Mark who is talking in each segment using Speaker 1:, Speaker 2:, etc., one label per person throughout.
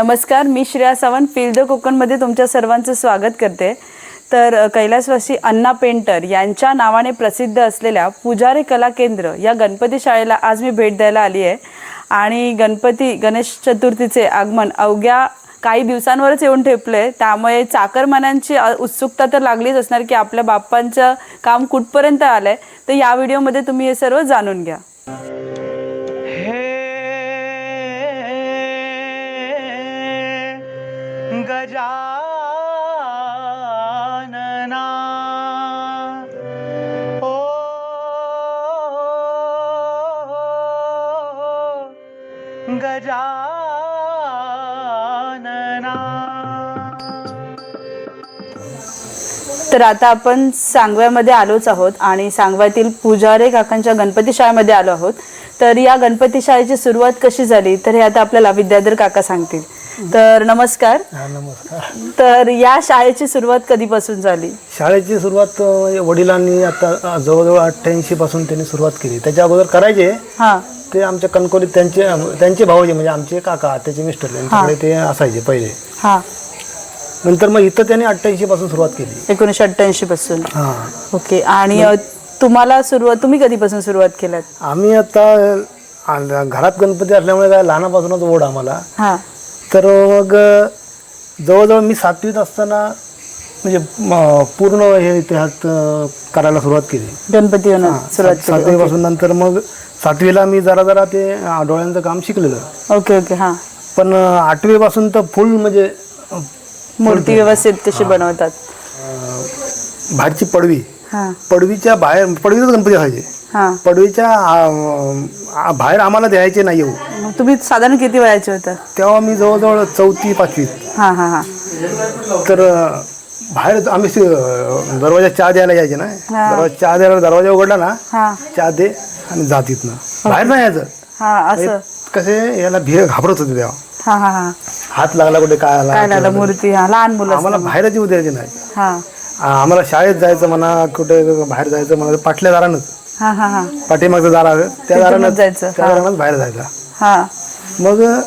Speaker 1: नमस्कार मी Shreya Sawant field the कोकणमध्ये तुमच्या सर्वांचं स्वागत करते. तर कैलासवासी अण्णा पेंटर यांच्या नावाने प्रसिद्ध असलेल्या पुजारी कला केंद्र या गणपती शाळेला आज मी भेट द्यायला आली आहे. आणि गणपती गणेश चतुर्थीचे आगमन अवघ्या काही दिवसांवरच येऊन ठेपले त्यामुळे चाकरमान्यांची उत्सुकता तर लागलीच असणार की आपल्या बाप्पांचं काम कुठपर्यंत आलं आहे तर या व्हिडिओमध्ये तुम्ही हे सर्व जाणून घ्या.
Speaker 2: गजानना ओ गजानना।
Speaker 1: तर आता आपण सांगव्यामध्ये आलोच आहोत आणि सांगव्यातील पुजारे काकांच्या गणपती शाळेमध्ये आलो आहोत. तर या गणपती शाळेची सुरुवात कशी झाली? तर हे आता आपल्याला विद्याधर काका सांगतील. तर नमस्कार.
Speaker 3: हा नमस्कार.
Speaker 1: तर या शाळेची सुरुवात कधीपासून झाली?
Speaker 3: शाळेची सुरुवात अ, वडिलांनी आता जवळजवळ अठ्ठ्याऐंशी पासून त्यांनी सुरुवात केली. त्याच्या अगोदर करायचे.
Speaker 1: हा.
Speaker 3: ते आमच्या कणकोलीत त्यांचे त्यांचे भाऊजे म्हणजे आमचे काका त्याचे मिस्टर त्यांच्याकडे ते असायचे पहिले.
Speaker 1: हा.
Speaker 3: नंतर मग इथं त्यांनी अठ्ठ्याऐंशी पासून सुरुवात केली.
Speaker 1: एकोणीसशे अठ्ठ्याऐंशी पासून.
Speaker 3: हां.
Speaker 1: ओके. आणि अ, तुम्हाला सुरुवात तुम्ही कधीपासून सुरुवात केलात?
Speaker 3: आम्ही आता आ- घरात गणपती असल्यामुळे काय लहानापासूनच ओढ आम्हाला.
Speaker 1: हा.
Speaker 3: तर मग जवळजवळ मी सातवीत असताना म्हणजे पूर्ण हे इतिहास करायला सुरुवात केली.
Speaker 1: गणपती
Speaker 3: सातवीपासून नंतर मग सातवीला मी जरा जरा ते डोळ्यांचं काम शिकलेलं.
Speaker 1: ओके ओके हा.
Speaker 3: पण आठवीपासून तर फुल म्हणजे
Speaker 1: मूर्ती व्यवस्थित कशी बनवतात.
Speaker 3: बाहेरची पडवी.
Speaker 1: हा.
Speaker 3: पडवीच्या बाहेर पडवीतच गणपती असायचे. पडवीच्या आ, बाहेर आम्हाला द्यायचे नाही येऊ
Speaker 1: मग तुम्ही साधारण किती वयाचे होता?
Speaker 3: तेव्हा मी जवळजवळ चौथी
Speaker 1: हा हा हा.
Speaker 3: तर अ, बाहेर आम्ही स- अ, दरवाजा चहा द्यायला यायचे ना.
Speaker 1: हा.
Speaker 3: दरवाजा चहा द्यायला दरवाजा उघडला ना
Speaker 1: हा.
Speaker 3: चहा दे आणि जा तिथनं. बाहेर नाही यायचं.
Speaker 1: हा असं.
Speaker 3: कसे याला भीड घाबरत होते तेव्हा.
Speaker 1: हा हा हा.
Speaker 3: हात लागला कुठे काय आला
Speaker 1: काय लागलं मूर्ती हा लहान मुलं
Speaker 3: आम्हाला बाहेरच येऊ द्यायचे नाही.
Speaker 1: हा.
Speaker 3: आ- आम्हाला शाळेत जायचं म्हणा कुठे बाहेर जायचं म्हणा पाटल्या दारानच.
Speaker 1: हा हा हा.
Speaker 3: पाठीमागचं दार आहे. त्या
Speaker 1: तिथूनच
Speaker 3: दारानं
Speaker 1: जायचं.
Speaker 3: त्या दारानंच बाहेर जायचा.
Speaker 1: हा.
Speaker 3: मग अं,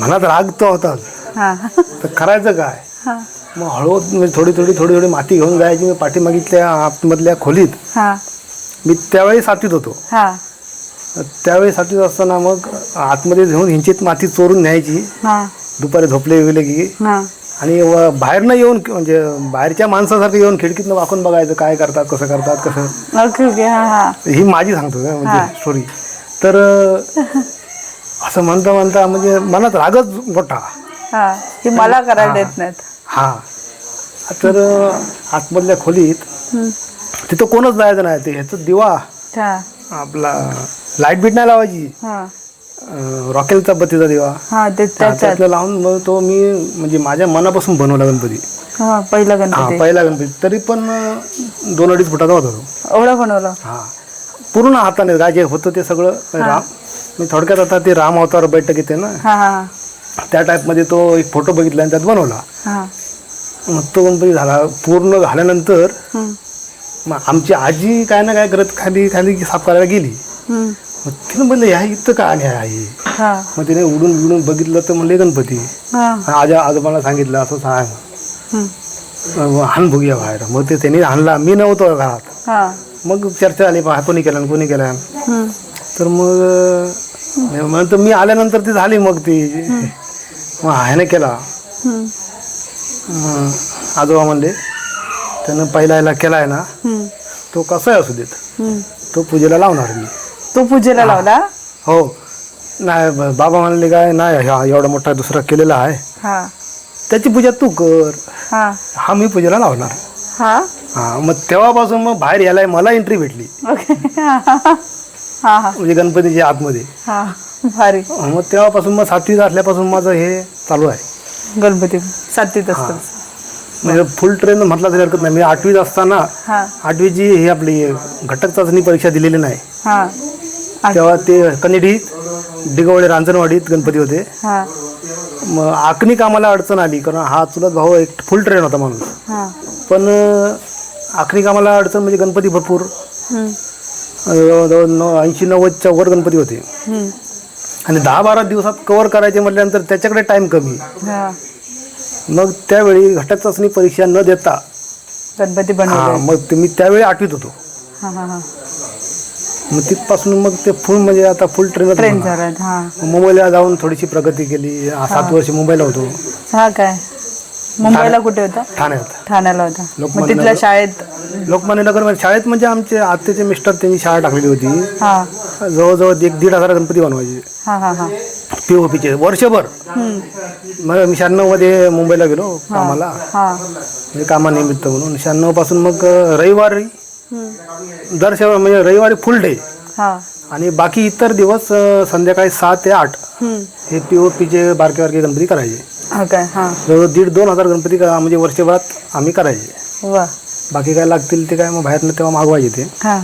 Speaker 3: मनात राग तो होता.
Speaker 1: हा.
Speaker 3: तर करायचं काय?
Speaker 1: हा.
Speaker 3: मग हळूहळू म्हणजे थोडी थोडी थोडी थोडी माती घेऊन जायची. मी पाठीमागितल्या आतमधल्या खोलीत.
Speaker 1: हा.
Speaker 3: मी त्यावेळी सातवीत होतो.
Speaker 1: हा.
Speaker 3: त्यावेळी सातवीत असताना मग आतमध्ये घेऊन हिंचीत माती चोरून न्यायची.
Speaker 1: हा.
Speaker 3: दुपारी झोपले गेले की
Speaker 1: हा.
Speaker 3: आणि व- बाहेरनं येऊन म्हणजे बाहेरच्या माणसासारखं येऊन खिडकीतनं वाकून बघायचं काय करतात कसं करतात कसं.
Speaker 1: ओके हा हा.
Speaker 3: ही माझी सांगतो का. म्हणजे स्टोरी तर असं म्हणता म्हणता म्हणजे मनात रागच मोठा.
Speaker 1: हा की मला करायला देत नाहीत.
Speaker 3: हा तर आतमधल्या खोलीत. तिथं कोणच जायचं नाही ते ह्याचं दिवा
Speaker 1: हा.
Speaker 3: आपला लाइट बीट नाही लावायची.
Speaker 1: हा.
Speaker 3: रॉकेलचा बत्तीचा दिवा.
Speaker 1: हा ते त्याच्यात.
Speaker 3: त्यातलं लावून मग तो मी म्हणजे माझ्या मनापासून बनवला गणपती.
Speaker 1: हा पहिला
Speaker 3: हा
Speaker 1: गणपती.
Speaker 3: पहिला गणपती. तरी पण अं, दोन अडीच फुटाचा होता तो.
Speaker 1: एवढं बनवलं
Speaker 3: हा. पूर्ण हाताने काय जे होतं ते सगळं राम मी थोडक्यात आता ते राम अवतार बैठकीत आहे ना.
Speaker 1: हा हा.
Speaker 3: त्या टाईपमध्ये तो एक फोटो बघितला आणि त्यात बनवला.
Speaker 1: हा.
Speaker 3: मग तो गणपती झाला. पूर्ण झाल्यानंतर
Speaker 1: हम्म.
Speaker 3: मग आमची आजी काय ना काय करत खाली खाली साफ करायला गेली.
Speaker 1: हम्म.
Speaker 3: मग तिनं म्हणलं ह्या इथं का आणि आहे?
Speaker 1: हा.
Speaker 3: मग तिने उडून उडून बघितलं तर म्हणले गणपती.
Speaker 1: हा.
Speaker 3: आजा आजोबाला सांगितलं असं सांग. मग हाण बघूया बाहेर. मग ते त्यांनी हाणला मी नव्हतो घरात.
Speaker 1: हा.
Speaker 3: मग चर्चा आली पहा कोणी केलं आणि कोणी केलं. तर मग अं, म्हणतो मी आल्यानंतर ती झाली मग ती. मग ह्याने केला. मग आजोबा म्हणले त्यानं पहिला याला केला आहे ना. तो कसाही असू देत. तो पूजेला लावणार मी.
Speaker 1: तू पूजेला लावला?
Speaker 3: हो. नाही ब- बाबा म्हणले काय नाही हा एवढा मोठा दुसरा केलेला आहे.
Speaker 1: हा.
Speaker 3: त्याची पूजा तू कर.
Speaker 1: हा.
Speaker 3: हा मी पूजेला लावणार.
Speaker 1: हा?
Speaker 3: हा मग तेव्हापासून मग बाहेर यायला मला एंट्री भेटली.
Speaker 1: ओके. हा हा
Speaker 3: म्हणजे गणपतीच्या आतमध्ये.
Speaker 1: हा भारी.
Speaker 3: मग तेव्हापासून मग सातवीत असल्यापासून माझं हे चालू आहे.
Speaker 1: गणपती सातवीत असतो.
Speaker 3: म्हणजे फुल ट्रेन म्हटलं तरी हरकत नाही. मी आठवीत असताना
Speaker 1: हा.
Speaker 3: आठवीची ही आपली घटक चाचणी परीक्षा दिलेली नाही.
Speaker 1: हा.
Speaker 3: तेव्हा ते कनेडी डिगवळे रांजणवाडीत गणपती होते.
Speaker 1: हा.
Speaker 3: मग आखणी कामाला अडचण आली कारण हा चुलत भाऊ एक फुल ट्रेन होता माणूस.
Speaker 1: हा.
Speaker 3: पण अं, आखणी कामाला अडचण म्हणजे गणपती भरपूर.
Speaker 1: हम्म.
Speaker 3: ऐंशी नव्वदच्या वर गणपती होते.
Speaker 1: हम्म.
Speaker 3: आणि दहा बारा दिवसात कवर करायचे म्हटल्यानंतर त्याच्याकडे टाईम कमी.
Speaker 1: हा.
Speaker 3: मग त्यावेळी घटक चाचणी परीक्षा न देता
Speaker 1: गणपती
Speaker 3: हा मग ते मी त्यावेळी आठवीत होतो.
Speaker 1: हा हा हा.
Speaker 3: मग तिथपासून मग ते फुल म्हणजे आता फुल ट्रेन
Speaker 1: ट्रेन झाल्यात हा.
Speaker 3: मुंबईला जाऊन थोडीशी प्रगती केली. हा, सात वर्ष मुंबईला होतो.
Speaker 1: हा काय? मुंबईला कुठे होता?
Speaker 3: ठाण्यात.
Speaker 1: ठाण्याला होता. मग
Speaker 3: लोकमान्य
Speaker 1: तिथल्या
Speaker 3: नगर.
Speaker 1: शाळेत?
Speaker 3: लोकमान्य नगर शाळेत म्हणजे आमचे आत्याचे मिस्टर त्यांनी शाळा टाकलेली होती.
Speaker 1: हा.
Speaker 3: जवळजवळ एक दीड हजार गणपती बनवायचे.
Speaker 1: हा हा हा.
Speaker 3: पी ओ पीचे वर्षभर. मग मी शहाण्णवमध्ये मुंबईला गेलो कामाला.
Speaker 1: हा.
Speaker 3: म्हणजे कामानिमित्त म्हणून. शहाण्णवपासून मग अ, रविवारी. दर शनिवार म्हणजे रविवारी फुल डे
Speaker 1: हा.
Speaker 3: आणि बाकी इतर दिवस अ, संध्याकाळी सहा ते आठ
Speaker 1: हम्म.
Speaker 3: हे पी ओ पीचे बारके बारके गणपती करायचे.
Speaker 1: हा काय? हा.
Speaker 3: दीड दोन हजार गणपती का- म्हणजे वर्षभरात आम्ही करायचे.
Speaker 1: वा.
Speaker 3: बाकी काय लागतील ते काय मग बाहेरनं तेव्हा मागवायचे ते.
Speaker 1: हा.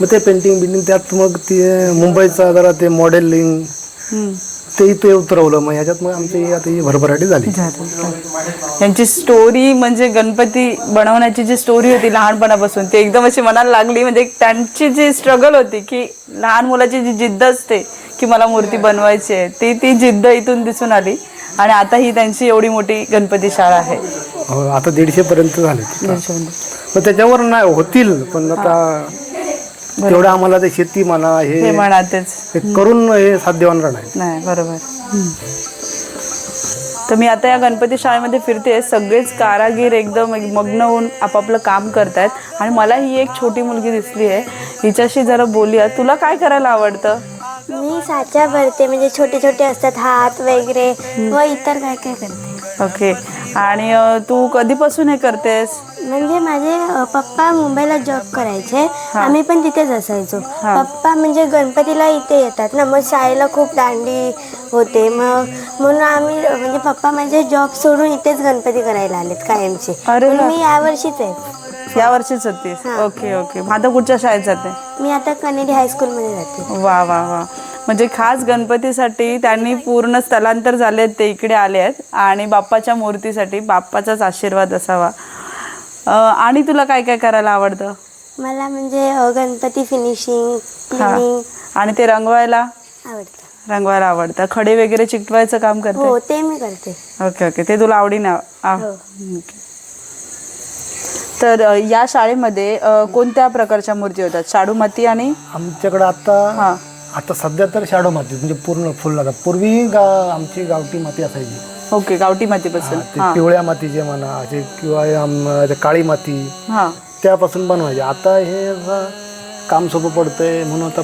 Speaker 3: मग ते पेंटिंग बिंटिंग त्यात मग ते मुंबईचा जरा ते मॉडेलिंग
Speaker 1: हम्म.
Speaker 3: ते इथे उतरवलं. मग ह्याच्यात मग आमची आता ही भरभराटी झाली.
Speaker 1: यांची स्टोरी म्हणजे गणपती बनवण्याची जी स्टोरी होती लहानपणापासून ती एकदम अशी मनाला लागली. म्हणजे त्यांची जी स्ट्रगल होती की लहान मुलाची जी जिद्द असते की मला मूर्ती बनवायची आहे ती ती जिद्द इथून दिसून आली. आणि आता ही त्यांची एवढी मोठी गणपती शाळा आहे.
Speaker 3: आता दीडशे पर्यंत झाले. मग त्याच्यावर नाही होतील. पण आता तेवढं आम्हाला ते शेती म्हणा
Speaker 1: हे
Speaker 3: हे
Speaker 1: म्हणा तेच.
Speaker 3: हे करून हे साध्य होणार नाही
Speaker 1: नाही बरोबर तर मी आता या गणपती शाळेमध्ये फिरते सगळेच कारागीर एकदम एक मग्न होऊन आपापलं काम करतायत. आणि मला ही एक छोटी मुलगी दिसली आहे. हिच्याशी जरा बोलूया. तुला काय करायला आवडतं?
Speaker 4: मी साचा भरते म्हणजे छोटे छोटे असतात हात वगैरे व इतर काय काय करते.
Speaker 1: ओके. आणि अं, तू कधीपासून हे करतेस?
Speaker 4: म्हणजे माझे अ, पप्पा मुंबईला जॉब करायचे. आम्ही पण तिथेच असायचो. पप्पा म्हणजे गणपतीला इथे येतात ना मग शाळेला खूप दांडी होते. मग म्हणून आम्ही अ, म्हणजे पप्पा माझे जॉब सोडून इथेच गणपती करायला आलेत कायमचे.
Speaker 1: अरे वा.
Speaker 4: म्हणून मी यावर्षीच आहे.
Speaker 1: या वर्षीच होतीस? Okay okay. मग आता कुठच्या शाळेत जाते?
Speaker 4: मी आता कनेडी हायस्कूलमध्ये जाते.
Speaker 1: वा वा वा. म्हणजे खास गणपतीसाठी त्यांनी पूर्ण स्थलांतर झालेत ते इकडे आले आहेत. आणि बाप्पाच्या मूर्तीसाठी बाप्पाचाच आशीर्वाद असावा. आणि तुला काय काय करायला आवडतं?
Speaker 4: मला म्हणजे गणपती फिनिशिंग
Speaker 1: आणि ते रंगवायला?
Speaker 4: आवडतं.
Speaker 1: रंगवायला आवडतं. खडे वगैरे चिकटवायचं काम करते?
Speaker 4: हो ते मी करते.
Speaker 1: Okay okay. ते तुला आवडीने आव- आव-
Speaker 4: हो.
Speaker 1: तर या शाळेमध्ये कोणत्या प्रकारच्या मूर्ती होतात? शाडू माती आणि?
Speaker 3: आमच्याकडे आता
Speaker 1: हा.
Speaker 3: आता सध्या तर शाडो माती म्हणजे पूर्ण फुल लागा पूर्वी गा आमची गावठी माती असायची.
Speaker 1: ओके गावठी मातीपासून.
Speaker 3: ते
Speaker 1: हा.
Speaker 3: पिवळ्या मातीचे म्हणा असे किंवा आम- ते काळी माती
Speaker 1: हा.
Speaker 3: त्यापासून बनवायचे. आता हे काम सोपं पडतंय म्हणून आता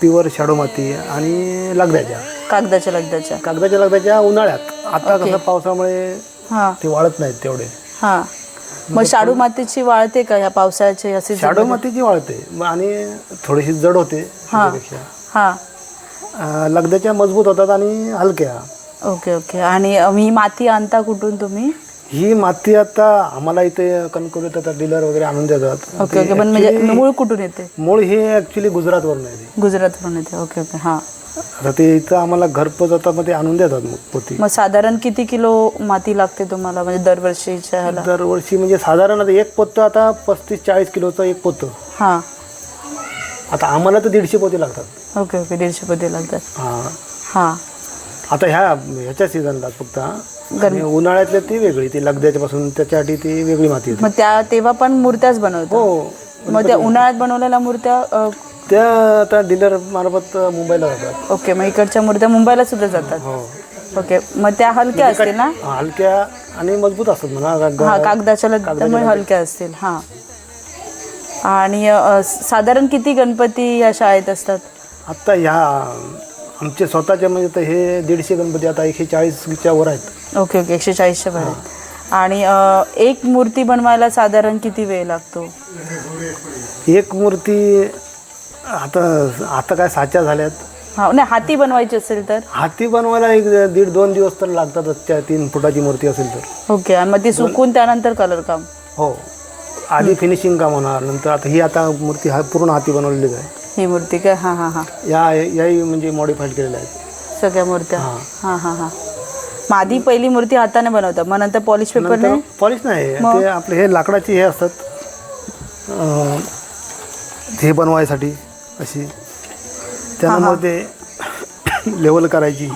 Speaker 3: प्युअर शाडो माती आणि लगद्याच्या.
Speaker 1: कागदाच्या लगदाच्या
Speaker 3: कागदाच्या लगद्याच्या उन्हाळ्यात. आता. कसं पावसामुळे
Speaker 1: हा.
Speaker 3: ते वाळत नाहीत तेवढे.
Speaker 1: हा. मग शाडू मातीची वाळते का ह्या पावसाळ्याची अशी
Speaker 3: शाडो मातीची वाळते. आणि थोडीशी जड होते. त्याच्यापेक्षा.
Speaker 1: हा.
Speaker 3: अं, लगद्याच्या मजबूत होतात आणि हलक्या.
Speaker 1: Okay okay. आणि ही माती आणता कुठून तुम्ही?
Speaker 3: ही माती आता आम्हाला इथे कणकवलीत आता डीलर वगैरे आणून देतात.
Speaker 1: Okay okay. पण म्हणजे मूळ कुठून येते?
Speaker 3: मूळ हे ॲक्च्युली गुजरातवरून आहे ते.
Speaker 1: गुजरातवरून येते. Okay okay. हा.
Speaker 3: आता ते इथं आम्हाला घरपोच आता मग ते आणून देतात मग पोती.
Speaker 1: मग साधारण किती किलो माती लागते तुम्हाला? म्हणजे दरवर्षीच्या ह्याला?
Speaker 3: दरवर्षी म्हणजे साधारण आता एक पोतं आता पस्तीस चाळीस किलोचं एक पोतं.
Speaker 1: हा.
Speaker 3: आता आम्हाला तर दीडशे पोते लागतात.
Speaker 1: ओके ओके दीडशे पदे लागतात.
Speaker 3: हां.
Speaker 1: हा.
Speaker 3: आता ह्या ह्याच्या सीझनला फक्त हा. आणि उन्हाळ्यातल्या ती वेगळी ती लगद्याच्या पासून त्याच्यासाठी ती वेगळी माती येते.
Speaker 1: मग त्या तेव्हा पण मूर्त्याच बनवतात.
Speaker 3: हो.
Speaker 1: मग त्या उन्हाळ्यात बनवलेल्या मूर्त्या अ,
Speaker 3: त्या आता डीलर मार्फत मुंबईला जातात.
Speaker 1: ओके मग इकडच्या मूर्त्या मुंबईला सुद्धा जातात.
Speaker 3: हो.
Speaker 1: ओके मग त्या हलक्या असतील ना?
Speaker 3: हलक्या आणि मजबूत असतात म्हणा
Speaker 1: हा कागदाच्या हलक्या असतील हा. आणि अ, साधारण किती गणपती या शाळेत असतात?
Speaker 3: आत्ता ह्या आमचे स्वतःचे म्हणजे तर हे दीडशे गणपती आता एकशे चाळीसच्या वर आहेत.
Speaker 1: ओके ओके एकशे चाळीसच्या भरात आणि अ, एक मूर्ती बनवायला साधारण किती वेळ लागतो?
Speaker 3: एक मूर्ती आता आता काय साच्या झाल्यात.
Speaker 1: हा नाही हाती बनवायची असेल तर?
Speaker 3: हाती बनवायला एक दीड दोन दिवस तर लागतातच त्या तीन फुटाची मूर्ती असेल तर.
Speaker 1: ओके आणि मग ती सुकून त्यानंतर कलर काम?
Speaker 3: हो. आधी फिनिशिंग काम होणार नंतर आता ही आता मूर्ती हा पूर्ण हाती बनवलेलीच आहे.
Speaker 1: ही मूर्ती काय? हां हां हां.
Speaker 3: या याही म्हणजे मॉडिफाईड केलेल्या आहेत.
Speaker 1: सगळ्या मूर्त्या?
Speaker 3: हा.
Speaker 1: हां हां हां. मग आधी पहिली मूर्ती हाताने बनवतात मग नंतर पॉलिश पेपरने
Speaker 3: नंतर पॉलिश नाही
Speaker 1: मग?
Speaker 3: ते आपले हे लाकडाची हे असतात. अं, हे बनवायसाठी अशी. त्यामुळे ते लेवल करायची.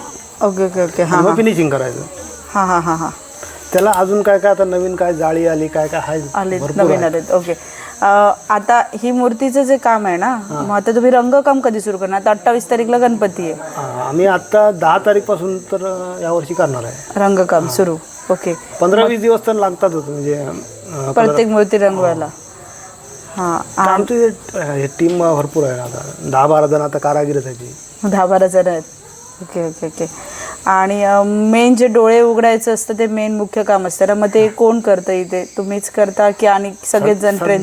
Speaker 1: ओके ओके ओके हां
Speaker 3: मग
Speaker 1: हां.
Speaker 3: फिनिशिंग करायचं.
Speaker 1: हां हां हां हां.
Speaker 3: त्याला अजून काय काय आता नवीन काय जाळी आली काय काय आहे? भरपूर
Speaker 1: नवीन
Speaker 3: आहे.
Speaker 1: आलेत. ओके आता ही मूर्तीचं जे काम आहे ना मग आता तुम्ही रंगकाम कधी सुरू करणार? आता अठ्ठावीस तारीखला गणपती आहे.
Speaker 3: हा, आम्ही आता दहा तारीखपासून तर अं, यावर्षी करणार आहे.
Speaker 1: रंगकाम सुरू. ओके
Speaker 3: पंधरा वीस दिवस तर लागतातच म्हणजे अं,
Speaker 1: प्रत्येक मूर्ती रंगवायला. हां
Speaker 3: आमची टीम भरपूर आहे आता. दहा बारा जण आता कारागीर त्याची.
Speaker 1: दहा बारा जण आहेत. ओके ओके ओके आणि मेन जे डोळे उघडायचं असतं ते मेन मुख्य काम असतं. मग ते कोण करतं इथे? तुम्हीच करता की आणि सगळेच जण ट्रेन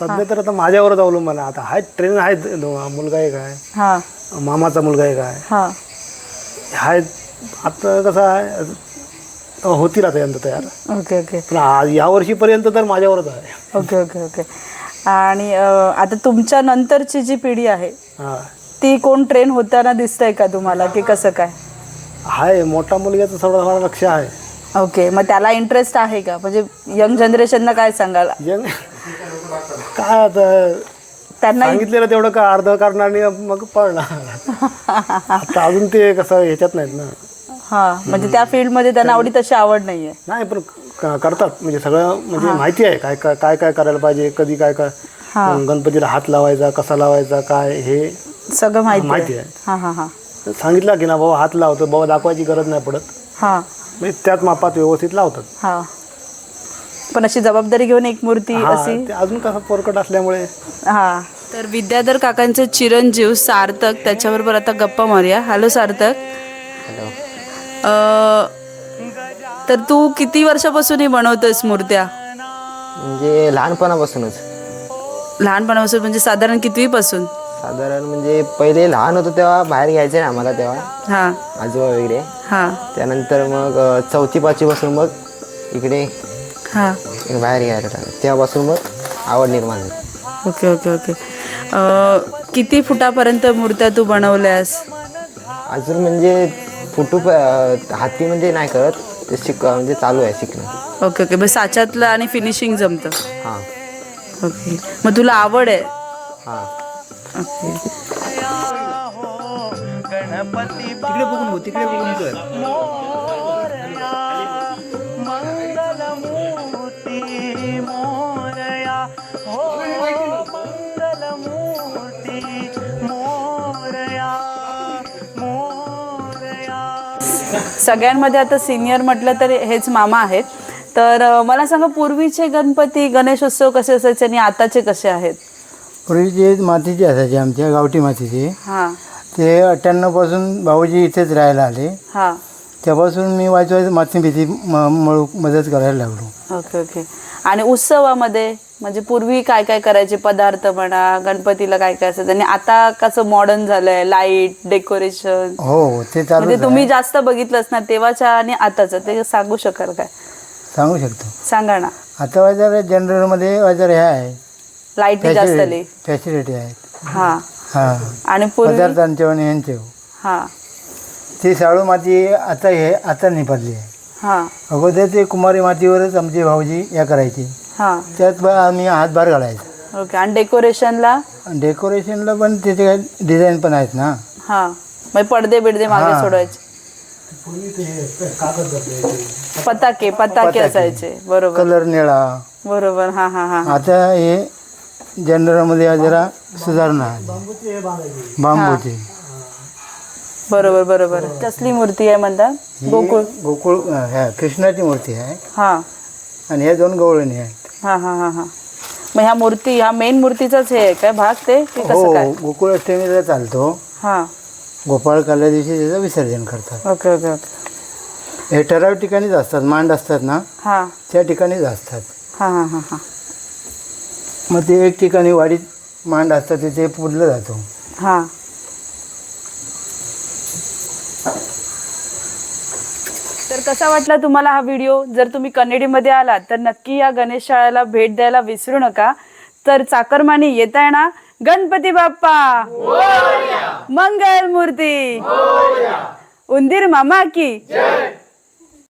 Speaker 3: सध्या तर आता माझ्यावरच अवलंबून आहे. आता आहे ट्रेन आहेत दो- मुलगा एक आहे.
Speaker 1: हां.
Speaker 3: मामाचा मुलगा एक आहे.
Speaker 1: हां.
Speaker 3: आहे आता कसं आहे होतील आता यंत्र तयार.
Speaker 1: ओके ओके
Speaker 3: पण आ- यावर्षीपर्यंत तर माझ्यावरच आहे.
Speaker 1: ओके ओके ओके आणि अं, आता तुमच्या नंतरची जी पिढी आहे
Speaker 3: हा.
Speaker 1: ती कोण ट्रेन होताना दिसतंय का तुम्हाला की कसं काय?
Speaker 3: आहे मोठा मुलग्याचं थोडं थोडं लक्ष आहे.
Speaker 1: ओके मग त्याला इंटरेस्ट आहे का? म्हणजे यंग जनरेशनला काय सांगाल?
Speaker 3: जंग काय आता
Speaker 1: त्यांना
Speaker 3: सांगितलेलं तेवढं का अर्ध करणार आणि मग पळणार. आता अजून ते कसं ह्याच्यात नाहीत ना.
Speaker 1: हां म्हणजे त्या फील्डमध्ये त्यांना आवडी तशी आवड नाहीये.
Speaker 3: नाही पण क- करतात. म्हणजे सगळं म्हणजे माहिती आहे काय काय काय काय करायला पाहिजे कधी काय काय गणपतीला हात लावायचा कसा लावायचा काय हे.
Speaker 1: सगळं माहिती
Speaker 3: माहिती
Speaker 1: आहे. हां हां हां.
Speaker 3: सांगितलं की ना बाबा हात लावतो. बाबा दाखवायची गरज नाही पडत.
Speaker 1: हां.
Speaker 3: म्हणजे त्याच मापात व्यवस्थित लावतात.
Speaker 1: हां. पण अशी जबाबदारी घेऊन एक मूर्ती
Speaker 3: हा,
Speaker 1: अशी?
Speaker 3: ते अजून कसं पोरकट असल्यामुळे.
Speaker 1: हां. तर विद्याधर काकांचे चिरंजीव सार्थक त्याच्याबरोबर आता गप्पा मारूया. हॅलो सार्थक. अं, तर तू किती वर्षापासून हे बनवतोयस मूर्त्या?
Speaker 5: म्हणजे लहानपणापासूनच.
Speaker 1: लहानपणापासून म्हणजे साधारण कितवीपासून?
Speaker 5: साधारण म्हणजे पहिले लहान होतो तेव्हा बाहेर घ्यायचे ना आम्हाला तेव्हा.
Speaker 1: हां.
Speaker 5: आजोबा वगैरे.
Speaker 1: हां.
Speaker 5: त्यानंतर मग अ, चौथी पाचवीपासून मग इकडे
Speaker 1: हां.
Speaker 5: बाहेर घ्यायला लागलं तेव्हापासून मग आवड निर्माण झाली
Speaker 1: ओके ओके ओके. अं, किती फुटापर्यंत मूर्त्या तू बनवल्यास?
Speaker 5: अजून म्हणजे फुटू प- अ, हाती म्हणजे नाही करत. ते शिक म्हणजे चालू आहे शिकणं.
Speaker 1: Okay okay. मग साच्यातलं आणि फिनिशिंग जमतं.
Speaker 5: हां.
Speaker 1: ओके. मग तुला आवड आहे?
Speaker 5: हां.
Speaker 6: तिकडे बघून हो तिकडे बघून कर
Speaker 2: मंगलमूर्ती मोरया हो मंगलमूर्ती मोरया मोरया
Speaker 1: सगळ्यांमध्ये आता सिनियर म्हटलं तर हेच मामा आहेत. तर मला सांगा पूर्वीचे गणपती गणेशोत्सव कसे असायचे आणि आताचे कसे आहेत?
Speaker 7: पूर्वीचे मातीचे असायचे आमच्या गावठी मातीचे
Speaker 1: हां.
Speaker 7: ते अठ्ठ्याण्णवपासून भाऊजी इथेच राहायला आले.
Speaker 1: हां.
Speaker 7: तेव्हापासून मी वाचवायचं माती भीती म मळू मदत करायला लागलो.
Speaker 1: Okay okay. आणि उत्सवामध्ये म्हणजे पूर्वी काय काय करायचे पदार्थ म्हणा गणपतीला काय काय असायचं? आणि आता कसं मॉडर्न झालंय लाइट डेकोरेशन
Speaker 7: हो हो ते चालू
Speaker 1: म्हणजे तुम्ही जास्त बघितलंच ना तेव्हाच्या आणि आताचं. ते सांगू शकाल काय?
Speaker 7: सांगू शकतो.
Speaker 1: सांगा ना.
Speaker 7: आता वगैरे जनरलमध्ये वगैरे हे आहे.
Speaker 1: लाईटी जास्त आली.
Speaker 7: फॅसिलिटी आहेत.
Speaker 1: हां.
Speaker 7: हां.
Speaker 1: आणि पूर्वी
Speaker 7: पदार्थांचे आणि यांचे.
Speaker 1: हां.
Speaker 7: ती शाळू माती आता हे आता निपटली आहे.
Speaker 1: हां.
Speaker 7: अगोदर ते कुमारी मातीवरच आमचे भाऊजी या करायचे.
Speaker 1: हां.
Speaker 7: त्यात बा आम्ही हातभार घालायचो.
Speaker 1: ओके. आणि डेकोरेशनला?
Speaker 7: डेकोरेशनला पण त्याचे काही डिझाईन पण आहेत ना.
Speaker 1: हां. म्हणजे पडदे बिडदे मागे
Speaker 7: हां.
Speaker 1: सोडायचे. पताके पताके. असायचे. बरोबर.
Speaker 7: कलर निळा.
Speaker 1: बरोबर. हां हां हां.
Speaker 7: आता हे जनरलमध्ये जरा सुधारणा आली. बांबूची.
Speaker 1: बरोबर बरोबर. कसली मूर्ती आहे म्हणता?
Speaker 7: ही
Speaker 1: गोकुळ.
Speaker 7: गोकुळ ह्या कृष्णाची मूर्ती आहे.
Speaker 1: हां.
Speaker 7: आणि ह्या दोन गवळणी आहेत.
Speaker 1: हां हां हां हां. मग ह्या मूर्ती ह्या मेन मूर्तीचाच हे आहे काय भाग ते? की कसं
Speaker 7: हो
Speaker 1: काय?
Speaker 7: गोकुळ अष्टमीला चालतो.
Speaker 1: हां.
Speaker 7: गोपाळ काल्या दिवशी त्याचं विसर्जन करतात.
Speaker 1: Okay okay okay.
Speaker 7: हे ठराविक ठिकाणीच असतात मांड असतात ना?
Speaker 1: हां.
Speaker 7: त्या ठिकाणीच असतात.
Speaker 1: हां हां हां हां.
Speaker 7: मग ते एक ठिकाणी वाडीत मांड असतात तिथे पुरलं जातो.
Speaker 1: हां. तर कसा वाटला तुम्हाला हा व्हिडिओ? जर तुम्ही कन्नडीमध्ये आलात तर नक्की या गणेश शाळेला भेट द्यायला विसरू नका. तर चाकरमानी येत ना गणपती बाप्पा! मंगल मूर्ती! उंदीर मामा की!